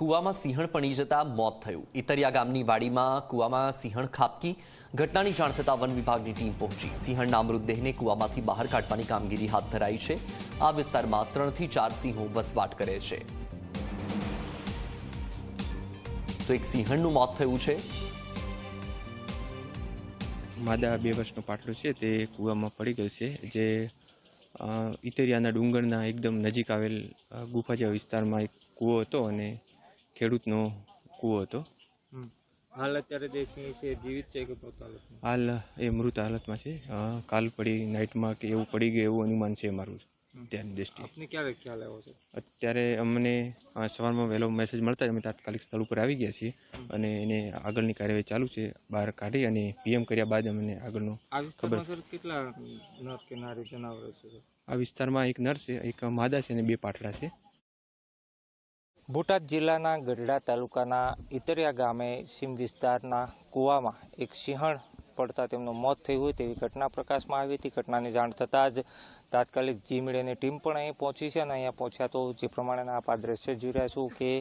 કૂવામાં સિંહણ પડી જતા મોત થયું. ઇતરિયા ગામની વાડીમાં કૂવામાં સિંહણ ખાબકી ઘટનાની જાણ થતાં વન વિભાગની ટીમ પહોંચી. સિંહણના મૃતદેહને કૂવામાંથી બહાર કાઢવાની કામગીરી હાથ ધરાઈ છે. આ વિસ્તારમાં ત્રણથી ચાર સિંહો વસવાટ કરે છે. તો એક સિંહણનું મોત થયું છે. માદા બે વર્ષનો પાટલો છે, તે કૂવામાં પડી ગયો છે, જે ઇતરિયાના ડુંગરના એકદમ નજીક આવેલ ગુફા જેવા વિસ્તારમાં એક કૂવો હતો અને ખેડૂતનો કૂવો હતો. હાલ અત્યારે દેશની છે જીવિત છે કે હાલ એ મૃત હાલતમાં છે. કાલ પડી નાઇટમાં કે એવું પડી ગયું એવું અનુમાન છે મારું ત્યાંની દ્રષ્ટિએ. આપને ક્યારે ખ્યાલ આવ્યો છે? અત્યારે અમને સવારમાં વહેલો મેસેજ મળતા અમે તાત્કાલિક સ્થળ ઉપર આવી ગયા છીએ અને એને આગળની કાર્યવાહી ચાલુ છે બહાર કાઢી અને પીએમ કર્યા બાદ અમને આગળનો ખબર કેટલા નર કે નારી જનાવરો છે? આ વિસ્તારમાં એક નર છે એક માદા છે અને બે પાટલા છે. બોટાદ જિલ્લાના ગઢડા તાલુકાના ઇતરિયા ગામે સીમ વિસ્તારના કૂવામાં એક સિંહણ પડતા તેમનું મોત થયું હોય તેવી ઘટના પ્રકાશમાં આવી હતી. ઘટનાની જાણ થતાં જ તાત્કાલિક જી મીડિયાની ટીમ પણ અહીં પહોંચી છે અને અહીંયા પહોંચ્યા તો જે પ્રમાણેના આપ આ દ્રશ્ય જોઈ રહ્યા છું કે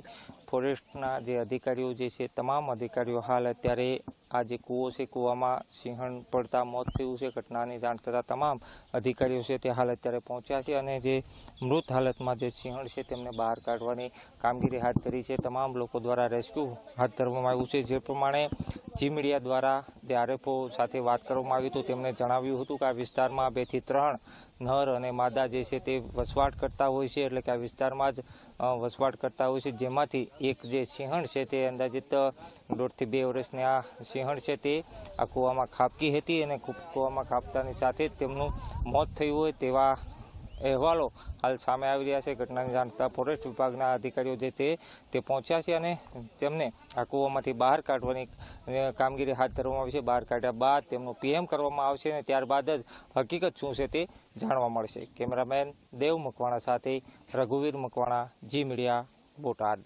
ફોરેસ્ટના જે અધિકારીઓ જે છે, તમામ અધિકારીઓ હાલ અત્યારે આ જે કૂવો છે, કૂવામાં સિંહણ પડતા, મોત થયું છે, ઘટનાની જાણ થતાં તમામ અધિકારીઓ છે તે હાલ અત્યારે પહોંચ્યા છે અને જે મૃત હાલતમાં જે સિંહણ છે તેમને બહાર કાઢવાની કામગીરી હાથ ધરી છે. તમામ લોકો દ્વારા રેસ્ક્યુ હાથ ધરવામાં આવ્યું છે. જે પ્રમાણે જી મીડિયા દ્વારા જે આરએફઓ સાથે વાત કરવામાં આવી તો તેમણે જણાવ્યું હતું કે આ વિસ્તારમાં બેથી ત્રણ નર અને માદા જે છે તે વસવાટ કરતા હોય છે. એટલે કે આ વિસ્તારમાં જ વસવાટ કરતા હોય છે. જેમાંથી એક જે સિંહણ છે તે અંદાજિત દોઢથી બે વર્ષની આ સિંહણ છે તે આ કૂવામાં ખાબકી હતી અને કૂવામાં ખાબતાની સાથે તેમનું મોત થયું હોય તેવા અહેવાલો હાલ સામે આવી રહ્યા છે. ઘટનાની જાણતા ફોરેસ્ટ વિભાગના અધિકારીઓ જે તે તે પહોંચ્યા છે અને તેમને આ કૂવામાંથી બહાર કાઢવાની કામગીરી હાથ ધરવામાં આવી છે. બહાર કાઢ્યા બાદ તેમનું પીએમ કરવામાં આવશે અને ત્યારબાદ જ હકીકત શું છે તે જાણવા મળશે. કેમેરામેન દેવ મકવાણા સાથે રઘુવીર મકવાણા, જી મીડિયા, બોટાદ.